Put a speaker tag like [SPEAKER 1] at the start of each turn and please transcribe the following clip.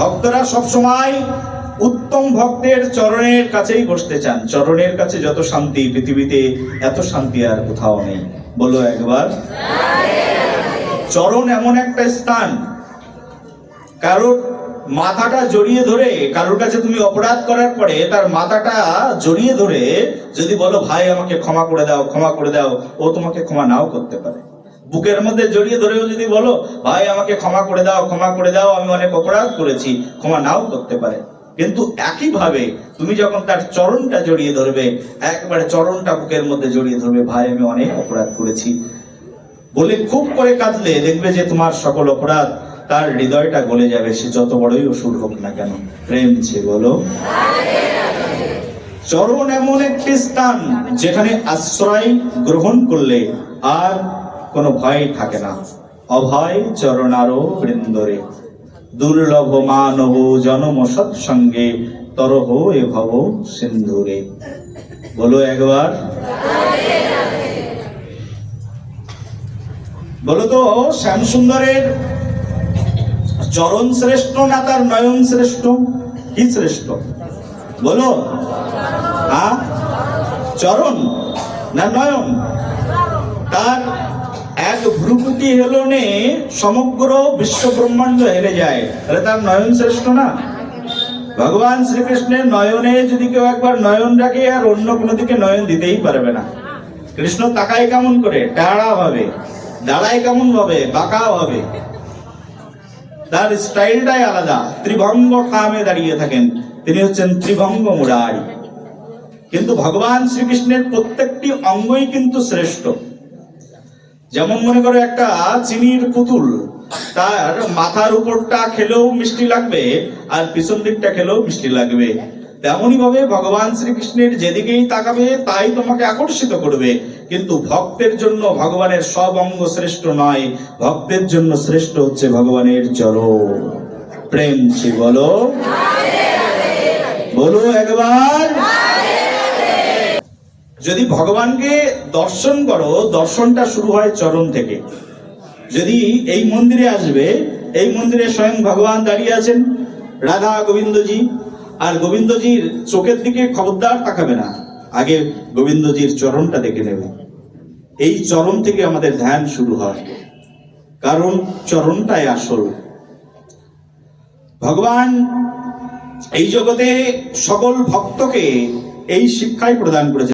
[SPEAKER 1] ভক্তরা সবসময় উত্তম ভক্তের চরণের কাছেই বসতে চান। চরণের কাছে যত শান্তি, পৃথিবীতে এত শান্তি আর কোথাও নেই। বলো একবার। চরণ এমন একটা স্থান, কারোর মাথাটা জড়িয়ে ধরে, কারোর কাছে তুমি অপরাধ করার পরে তার মাথাটা জড়িয়ে ধরে যদি বলো, ভাই, আমাকে ক্ষমা করে দাও, ক্ষমা করে দাও। ও তোমাকে ক্ষমা নাও করতে পারে। বুকের মধ্যে জড়িয়ে ধরেও যদি বলো, ভাই, আমাকে ক্ষমা করে দাও, ক্ষমা করে দাও, আমি অনেক অপরাধ করেছি, ক্ষমা নাও করতে পারে। কিন্তু একইভাবে তুমি যখন তার চরণটা জড়িয়ে ধরবে, একবারে চরণটা বুকের মধ্যে জড়িয়ে ধরবে, ভাই, আমি অনেক অপরাধ করেছি। বলে খুব করে কাঁদলে দেখবে যে তোমার সকল অপরাধ তার হৃদয়টা গলে যাবে, সে যত বড়ই অসুর হোক না কেন। প্রেম সে বলো। চরণ এমন একটি স্থান যেখানে আশ্রয় গ্রহণ করলে আর কোনো ভয় থাকে না। অভয় চরণারো বৃন্দরে। দুর্লভ মানব জনম সৎসঙ্গে তরহ এ ভব সিন্ধুরে। বলো একবার। বলো তো, শ্যামসুন্দরের চরণ শ্রেষ্ঠ না তার নয়ন শ্রেষ্ঠ কি শ্রেষ্ঠ? বলো। হ্যাঁ? চরণ না নয়ন? তার এক ভ্রুকুটি হেলনে সমগ্র বিশ্ব ব্রহ্মাণ্ড হেরে যায়। তাহলে তার নয়ন শ্রেষ্ঠ না? ভগবান শ্রীকৃষ্ণের নয়নে যদি কেউ একবার নয়ন রাখে, আর অন্য কোনো দিকে নয়ন দিতেই পারবে না। কৃষ্ণ তাকায় কেমন করে? টাড়া ভাবে। দাঁড়ায় কেমন ভাবে? বাঁকা ভাবে। তার স্টাইলটাই আলাদা। ত্রিভঙ্গ ঠামে দাঁড়িয়ে থাকেন। তিনি হচ্ছেন ত্রিভঙ্গ মুরারি। কিন্তু ভগবান শ্রীকৃষ্ণের প্রত্যেকটি অঙ্গই কিন্তু শ্রেষ্ঠ। যেমন মনে করো একটা চিনির পুতুল, তার মাথার উপরটা খেলেও মিষ্টি লাগবে আর পিছন দিকটা খেলেও মিষ্টি লাগবে। তেমনই ভাবে ভগবান শ্রীকৃষ্ণের যেদিকেই তাকাবে, তাই তোমাকে আকর্ষিত করবে। কিন্তু ভক্তের জন্য ভগবানের সব অঙ্গ শ্রেষ্ঠ নয়, ভক্তের জন্য শ্রেষ্ঠ হচ্ছে ভগবানের চরণ। প্রেম বলো? বলো একবার। যদি ভগবানকে দর্শন করো, দর্শনটা শুরু হয় চরণ থেকে। যদি এই মন্দিরে আসবে, এই মন্দিরে স্বয়ং ভগবান দাঁড়িয়ে আছেন রাধা গোবিন্দজি, আর গোবিন্দজির চোখের দিকে খবরদার তাকাবে না, আগে গোবিন্দজির চরণটা দেখে নেবে। এই চরণ থেকে আমাদের ধ্যান শুরু হয়। কারণ চরণটাই আসল। ভগবান এই জগতে সকল ভক্তকে এই শিক্ষাই প্রদান করেছে